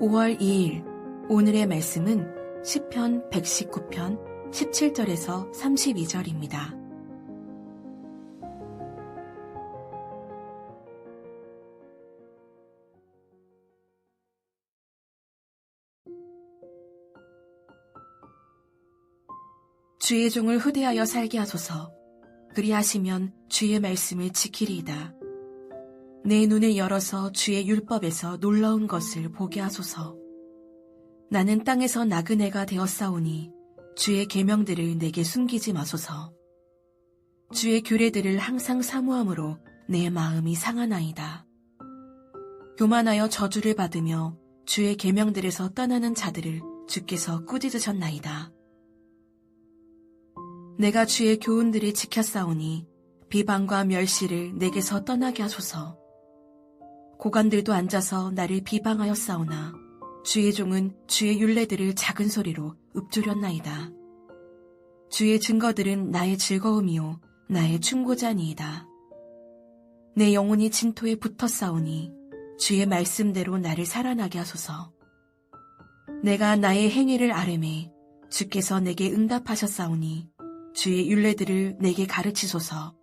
5월 2일 오늘의 말씀은 시편 119편 17절에서 32절입니다. 주의 종을 후대하여 살게 하소서. 그리하시면 주의 말씀을 지키리이다. 내 눈을 열어서 주의 율법에서 놀라운 것을 보게 하소서. 나는 땅에서 나그네가 되었사오니 주의 계명들을 내게 숨기지 마소서. 주의 규례들을 항상 사모함으로 내 마음이 상하나이다. 교만하여 저주를 받으며 주의 계명들에서 떠나는 자들을 주께서 꾸짖으셨나이다. 내가 주의 교훈들을 지켰사오니 비방과 멸시를 내게서 떠나게 하소서. 고관들도 앉아서 나를 비방하였사오나 주의 종은 주의 윤례들을 작은 소리로 읊조렸나이다. 주의 증거들은 나의 즐거움이요 나의 충고자니이다. 내 영혼이 진토에 붙었사오니 주의 말씀대로 나를 살아나게 하소서. 내가 나의 행위를 아뢰매 주께서 내게 응답하셨사오니 주의 윤례들을 내게 가르치소서.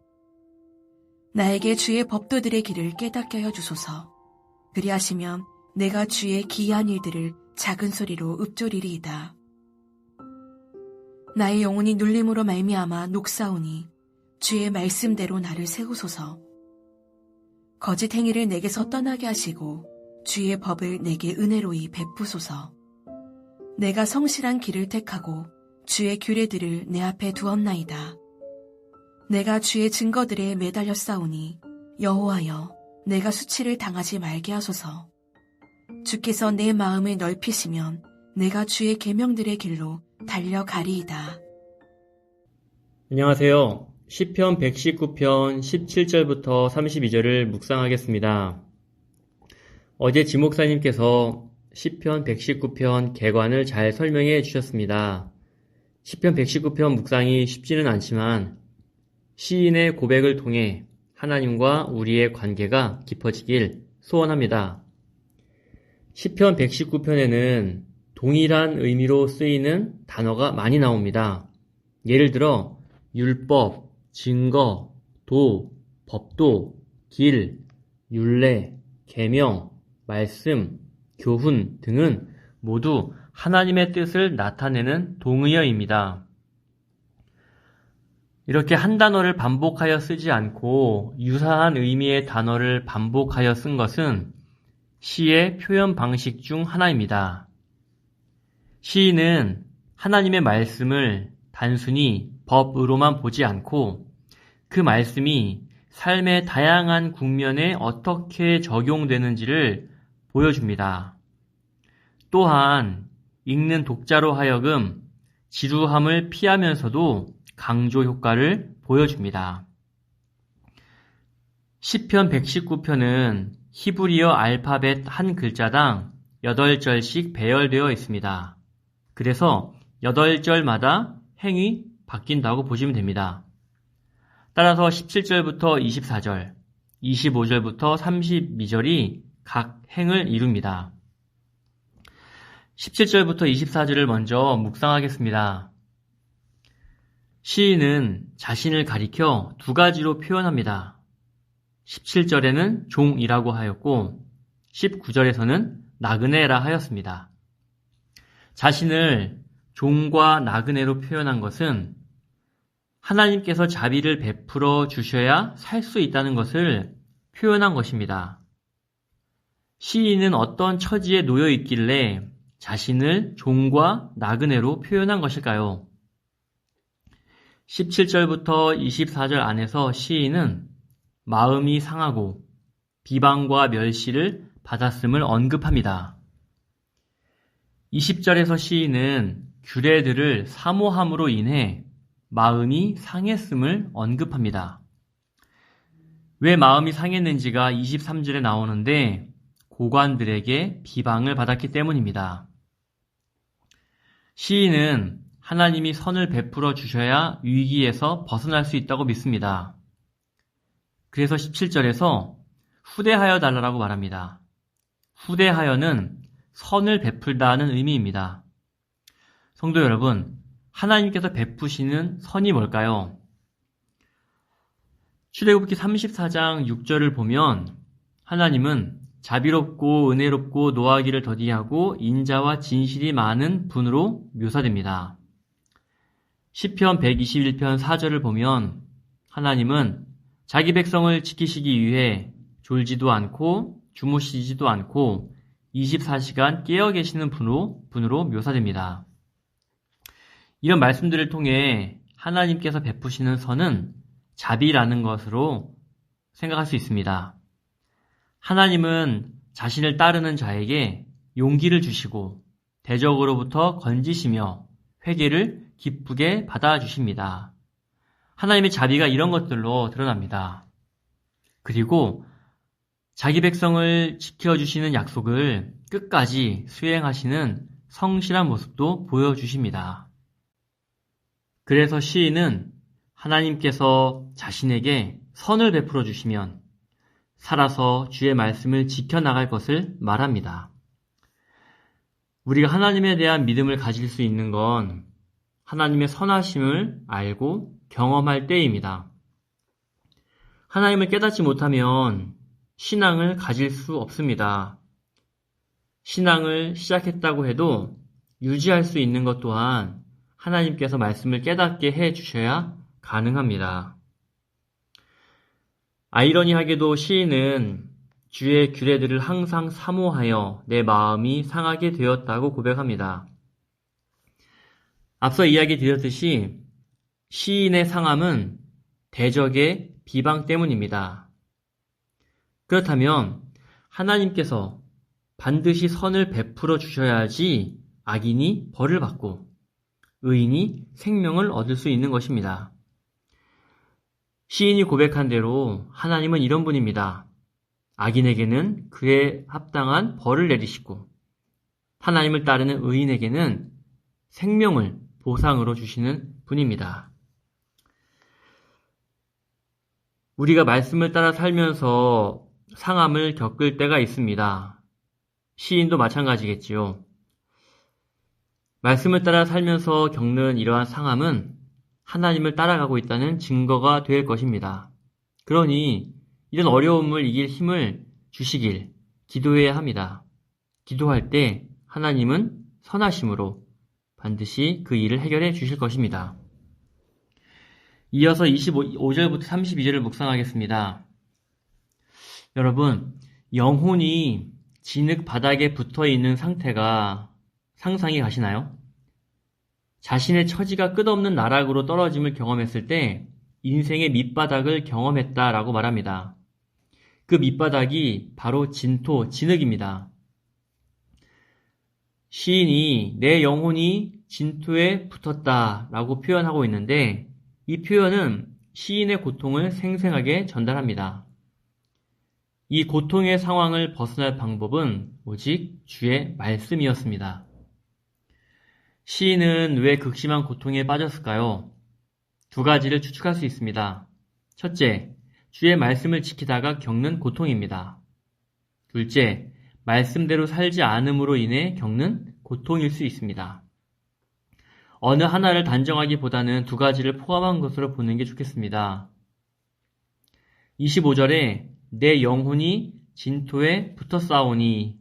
나에게 주의 법도들의 길을 깨닫게 하여 주소서. 그리하시면 내가 주의 기이한 일들을 작은 소리로 읊조리리이다. 나의 영혼이 눌림으로 말미암아 녹사오니 주의 말씀대로 나를 세우소서. 거짓 행위를 내게서 떠나게 하시고 주의 법을 내게 은혜로이 베푸소서. 내가 성실한 길을 택하고 주의 규례들을 내 앞에 두었나이다. 내가 주의 증거들에 매달려 싸우니 여호와여 내가 수치를 당하지 말게 하소서. 주께서 내 마음을 넓히시면 내가 주의 계명들의 길로 달려가리이다. 안녕하세요. 시편 119편 17절부터 32절을 묵상하겠습니다. 어제 지목사님께서 시편 119편 개관을 잘 설명해 주셨습니다. 시편 119편 묵상이 쉽지는 않지만 시인의 고백을 통해 하나님과 우리의 관계가 깊어지길 소원합니다. 시편 119편에는 동일한 의미로 쓰이는 단어가 많이 나옵니다. 예를 들어 율법, 증거, 도, 법도, 길, 율례, 계명, 말씀, 교훈 등은 모두 하나님의 뜻을 나타내는 동의어입니다. 이렇게 한 단어를 반복하여 쓰지 않고 유사한 의미의 단어를 반복하여 쓴 것은 시의 표현 방식 중 하나입니다. 시인은 하나님의 말씀을 단순히 법으로만 보지 않고 그 말씀이 삶의 다양한 국면에 어떻게 적용되는지를 보여줍니다. 또한 읽는 독자로 하여금 지루함을 피하면서도 강조 효과를 보여줍니다. 시편 119편은 히브리어 알파벳 한 글자당 8절씩 배열되어 있습니다. 그래서 8절마다 행이 바뀐다고 보시면 됩니다. 따라서 17절부터 24절, 25절부터 32절이 각 행을 이룹니다. 17절부터 24절을 먼저 묵상하겠습니다. 시인은 자신을 가리켜 두 가지로 표현합니다. 17절에는 종이라고 하였고 19절에서는 나그네라 하였습니다. 자신을 종과 나그네로 표현한 것은 하나님께서 자비를 베풀어 주셔야 살 수 있다는 것을 표현한 것입니다. 시인은 어떤 처지에 놓여 있길래 자신을 종과 나그네로 표현한 것일까요? 17절부터 24절 안에서 시인은 마음이 상하고 비방과 멸시를 받았음을 언급합니다. 20절에서 시인은 규례들을 사모함으로 인해 마음이 상했음을 언급합니다. 왜 마음이 상했는지가 23절에 나오는데 고관들에게 비방을 받았기 때문입니다. 시인은 하나님이 선을 베풀어 주셔야 위기에서 벗어날 수 있다고 믿습니다. 그래서 17절에서 후대하여 달라라고 말합니다. 후대하여는 선을 베풀다는 의미입니다. 성도 여러분, 하나님께서 베푸시는 선이 뭘까요? 출애굽기 34장 6절을 보면 하나님은 자비롭고 은혜롭고 노하기를 더디하고 인자와 진실이 많은 분으로 묘사됩니다. 시편 121편 4절을 보면 하나님은 자기 백성을 지키시기 위해 졸지도 않고 주무시지도 않고 24시간 깨어 계시는 분으로, 분으로 묘사됩니다. 이런 말씀들을 통해 하나님께서 베푸시는 선은 자비라는 것으로 생각할 수 있습니다. 하나님은 자신을 따르는 자에게 용기를 주시고 대적으로부터 건지시며 회개를 기쁘게 받아주십니다. 하나님의 자비가 이런 것들로 드러납니다. 그리고 자기 백성을 지켜주시는 약속을 끝까지 수행하시는 성실한 모습도 보여주십니다. 그래서 시인은 하나님께서 자신에게 선을 베풀어 주시면 살아서 주의 말씀을 지켜나갈 것을 말합니다. 우리가 하나님에 대한 믿음을 가질 수 있는 건 하나님의 선하심을 알고 경험할 때입니다. 하나님을 깨닫지 못하면 신앙을 가질 수 없습니다. 신앙을 시작했다고 해도 유지할 수 있는 것 또한 하나님께서 말씀을 깨닫게 해 주셔야 가능합니다. 아이러니하게도 시인은 주의 규례들을 항상 사모하여 내 마음이 상하게 되었다고 고백합니다. 앞서 이야기 드렸듯이 시인의 상함은 대적의 비방 때문입니다. 그렇다면 하나님께서 반드시 선을 베풀어 주셔야지 악인이 벌을 받고 의인이 생명을 얻을 수 있는 것입니다. 시인이 고백한 대로 하나님은 이런 분입니다. 악인에게는 그에 합당한 벌을 내리시고 하나님을 따르는 의인에게는 생명을 보상으로 주시는 분입니다. 우리가 말씀을 따라 살면서 상함을 겪을 때가 있습니다. 시인도 마찬가지겠지요. 말씀을 따라 살면서 겪는 이러한 상함은 하나님을 따라가고 있다는 증거가 될 것입니다. 그러니 이런 어려움을 이길 힘을 주시길 기도해야 합니다. 기도할 때 하나님은 선하심으로 반드시 그 일을 해결해 주실 것입니다. 이어서 25절부터 32절을 묵상하겠습니다. 여러분, 영혼이 진흙 바닥에 붙어 있는 상태가 상상이 가시나요? 자신의 처지가 끝없는 나락으로 떨어짐을 경험했을 때 인생의 밑바닥을 경험했다라고 말합니다. 그 밑바닥이 바로 진토, 진흙입니다. 시인이 내 영혼이 진토에 붙었다 라고 표현하고 있는데 이 표현은 시인의 고통을 생생하게 전달합니다. 이 고통의 상황을 벗어날 방법은 오직 주의 말씀이었습니다. 시인은 왜 극심한 고통에 빠졌을까요? 두 가지를 추측할 수 있습니다. 첫째, 주의 말씀을 지키다가 겪는 고통입니다. 둘째, 말씀대로 살지 않음으로 인해 겪는 고통일 수 있습니다. 어느 하나를 단정하기보다는 두 가지를 포함한 것으로 보는 게 좋겠습니다. 25절에 내 영혼이 진토에 붙어 싸우니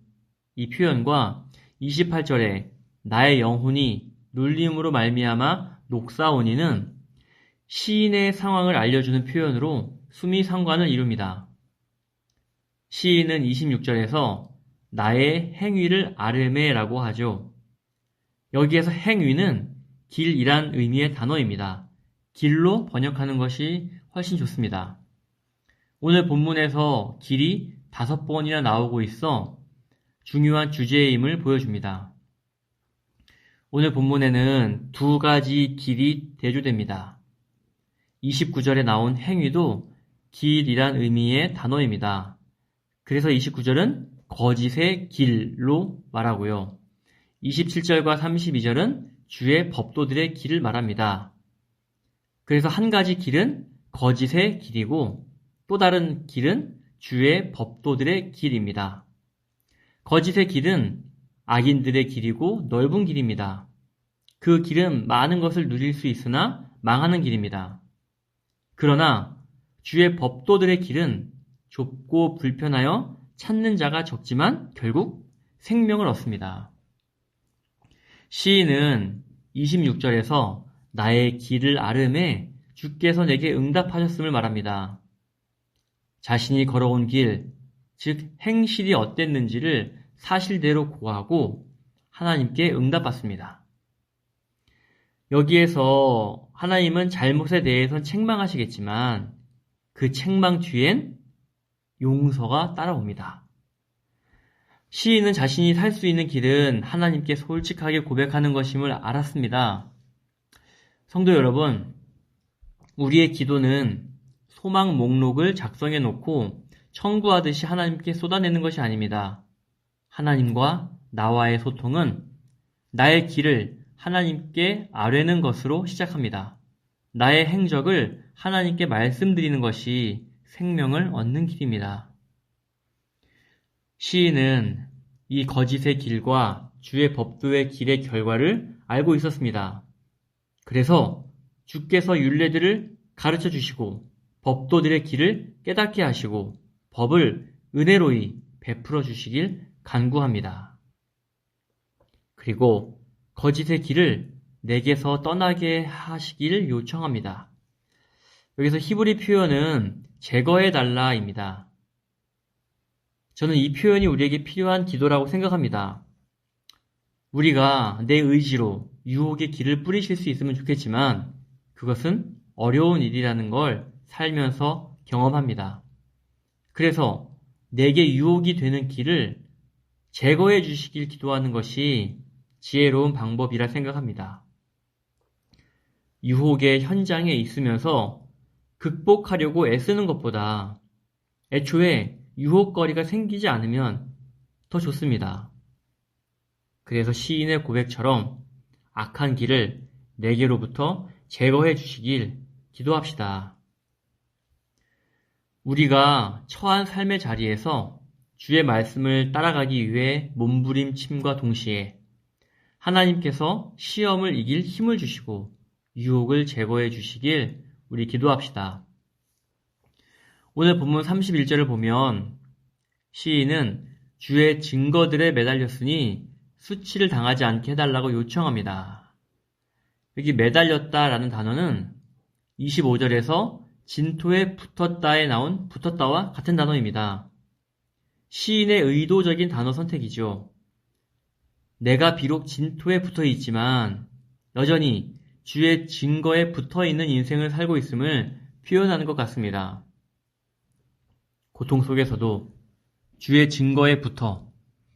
이 표현과 28절에 나의 영혼이 눌림으로 말미암아 녹사오니는 시인의 상황을 알려주는 표현으로 수미 상관을 이룹니다. 시인은 26절에서 나의 행위를 아르메라고 하죠. 여기에서 행위는 길이란 의미의 단어입니다. 길로 번역하는 것이 훨씬 좋습니다. 오늘 본문에서 길이 다섯 번이나 나오고 있어 중요한 주제임을 보여줍니다. 오늘 본문에는 두 가지 길이 대조됩니다. 29절에 나온 행위도 길이란 의미의 단어입니다. 그래서 29절은 거짓의 길로 말하고요. 27절과 32절은 주의 법도들의 길을 말합니다. 그래서 한 가지 길은 거짓의 길이고 또 다른 길은 주의 법도들의 길입니다. 거짓의 길은 악인들의 길이고 넓은 길입니다. 그 길은 많은 것을 누릴 수 있으나 망하는 길입니다. 그러나 주의 법도들의 길은 좁고 불편하여 찾는 자가 적지만 결국 생명을 얻습니다. 시인은 26절에서 나의 길을 아름에 주께서 내게 응답하셨음을 말합니다. 자신이 걸어온 길, 즉 행실이 어땠는지를 사실대로 고하고 하나님께 응답받습니다. 여기에서 하나님은 잘못에 대해선 책망하시겠지만 그 책망 뒤엔 용서가 따라옵니다. 시인은 자신이 살 수 있는 길은 하나님께 솔직하게 고백하는 것임을 알았습니다. 성도 여러분, 우리의 기도는 소망 목록을 작성해 놓고 청구하듯이 하나님께 쏟아내는 것이 아닙니다. 하나님과 나와의 소통은 나의 길을 하나님께 아뢰는 것으로 시작합니다. 나의 행적을 하나님께 말씀드리는 것이 생명을 얻는 길입니다. 시인은 이 거짓의 길과 주의 법도의 길의 결과를 알고 있었습니다. 그래서 주께서 윤례들을 가르쳐 주시고 법도들의 길을 깨닫게 하시고 법을 은혜로이 베풀어 주시길 간구합니다. 그리고 거짓의 길을 내게서 떠나게 하시길 요청합니다. 여기서 히브리 표현은 제거해 달라입니다. 저는 이 표현이 우리에게 필요한 기도라고 생각합니다. 우리가 내 의지로 유혹의 길을 뿌리실 수 있으면 좋겠지만 그것은 어려운 일이라는 걸 살면서 경험합니다. 그래서 내게 유혹이 되는 길을 제거해 주시길 기도하는 것이 지혜로운 방법이라 생각합니다. 유혹의 현장에 있으면서 극복하려고 애쓰는 것보다 애초에 유혹거리가 생기지 않으면 더 좋습니다. 그래서 시인의 고백처럼 악한 길을 내게로부터 제거해 주시길 기도합시다. 우리가 처한 삶의 자리에서 주의 말씀을 따라가기 위해 몸부림침과 동시에 하나님께서 시험을 이길 힘을 주시고 유혹을 제거해 주시길 우리 기도합시다. 오늘 본문 31절을 보면 시인은 주의 증거들에 매달렸으니 수치를 당하지 않게 해달라고 요청합니다. 여기 매달렸다라는 단어는 25절에서 진토에 붙었다에 나온 붙었다와 같은 단어입니다. 시인의 의도적인 단어 선택이죠. 내가 비록 진토에 붙어 있지만 여전히 주의 증거에 붙어 있는 인생을 살고 있음을 표현하는 것 같습니다. 고통 속에서도 주의 증거에 붙어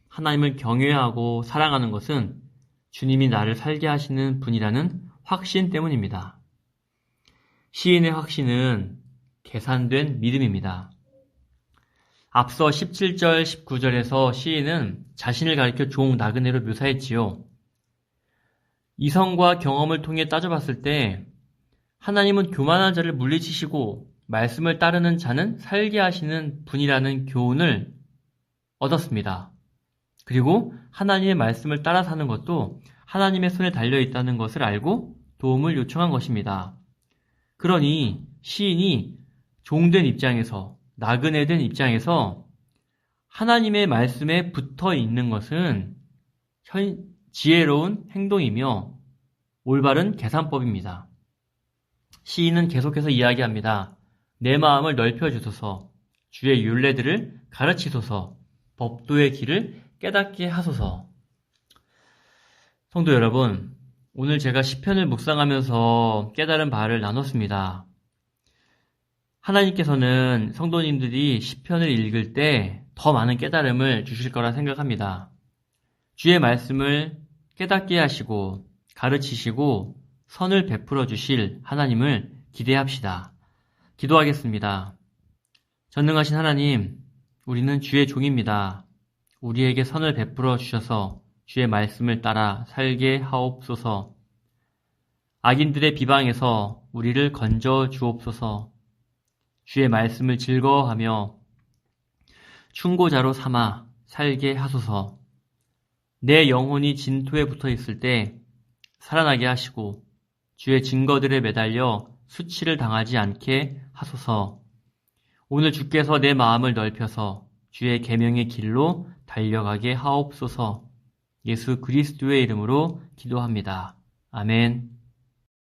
하나님을 경외하고 사랑하는 것은 주님이 나를 살게 하시는 분이라는 확신 때문입니다. 시인의 확신은 계산된 믿음입니다. 앞서 17절, 19절에서 시인은 자신을 가리켜 종 나그네로 묘사했지요. 이성과 경험을 통해 따져봤을 때 하나님은 교만한 자를 물리치시고 말씀을 따르는 자는 살게 하시는 분이라는 교훈을 얻었습니다. 그리고 하나님의 말씀을 따라 사는 것도 하나님의 손에 달려 있다는 것을 알고 도움을 요청한 것입니다. 그러니 시인이 종된 입장에서 나그네 된 입장에서 하나님의 말씀에 붙어 있는 것은 지혜로운 행동이며 올바른 계산법입니다. 시인은 계속해서 이야기합니다. 내 마음을 넓혀주소서, 주의 윤례들을 가르치소서, 법도의 길을 깨닫게 하소서. 성도 여러분, 오늘 제가 시편을 묵상하면서 깨달은 바를 나눴습니다. 하나님께서는 성도님들이 시편을 읽을 때 더 많은 깨달음을 주실 거라 생각합니다. 주의 말씀을 깨닫게 하시고 가르치시고 선을 베풀어 주실 하나님을 기대합시다. 기도하겠습니다. 전능하신 하나님, 우리는 주의 종입니다. 우리에게 선을 베풀어 주셔서 주의 말씀을 따라 살게 하옵소서. 악인들의 비방에서 우리를 건져 주옵소서. 주의 말씀을 즐거워하며 충고자로 삼아 살게 하소서. 내 영혼이 진토에 붙어 있을 때 살아나게 하시고 주의 증거들에 매달려 수치를 당하지 않게 하소서. 오늘 주께서 내 마음을 넓혀서 주의 계명의 길로 달려가게 하옵소서. 예수 그리스도의 이름으로 기도합니다. 아멘.